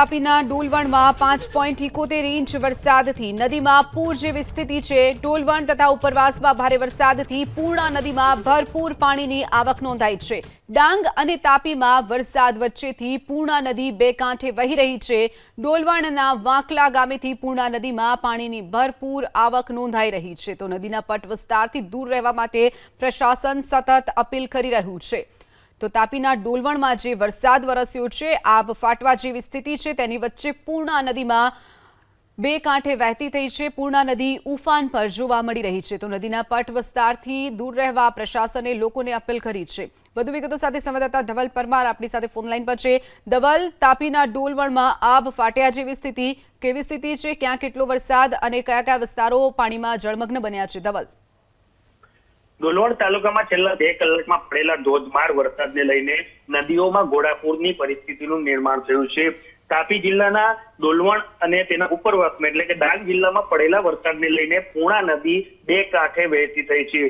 તાપીના ડોલવણમાં પાંચ point ઇકોતેર inch વરસાદથી નદીમાં પૂર જેવી સ્થિતિ છે. ડોલવણ તથા ઉપરવાસમાં ભારે વરસાદથી પૂર્ણા નદીમાં ભરપૂર પાણીની આવક નોંધાઈ છે. ડાંગ અને તાપીમાં વરસાદ વચ્ચેથી પૂર્ણા નદી બે કાંઠે વહી રહી છે. ડોલવણના વાંકલા ગામેથી પૂર્ણા નદીમાં પાણીની ભરપૂર આવક નોંધાઈ રહી છે. તો નદીના પટ વિસ્તારથી દૂર રહેવા માટે પ્રશાસન સતત અપીલ કરી રહ્યું છે. તો તાપીના ડોલવણમાં જે વરસાદ વરસ્યો છે આબ ફાટવા જેવી સ્થિતિ છે, તેની વચ્ચે પૂર્ણા નદીમાં બે કાંઠે વહેતી થઈ છે. પૂર્ણા નદી ઉફાન પર જોવા મળી રહી છે. તો નદીના પટ વિસ્તારથી દૂર રહેવા પ્રશાસને લોકોને અપીલ કરી છે. વધુ વિગતો સાથે સંવાદદાતા ધવલ પરમાર આપણી સાથે ફોનલાઈન પર છે. ધવલ, તાપીના ડોલવણમાં આબ ફાટ્યા જેવી સ્થિતિ, કેવી સ્થિતિ છે? ક્યાં કેટલો વરસાદ અને કયા કયા વિસ્તારો પાણીમાં જળમગ્ન બન્યા છે? ધવલ. ડોલવણ તાલુકામાં છેલ્લા બે કલાકમાં પડેલા ધોધમાર વરસાદને લઈને નદીઓમાં ઘોડાપૂરની પરિસ્થિતિનું નિર્માણ થયું છે. તાપી જિલ્લાના ડોલવણ અને તેના ઉપરવાસમાં એટલે કે ડાંગ જિલ્લામાં પડેલા વરસાદને લઈને પૂર્ણા નદી બે કાંઠે વહેતી થઈ છે.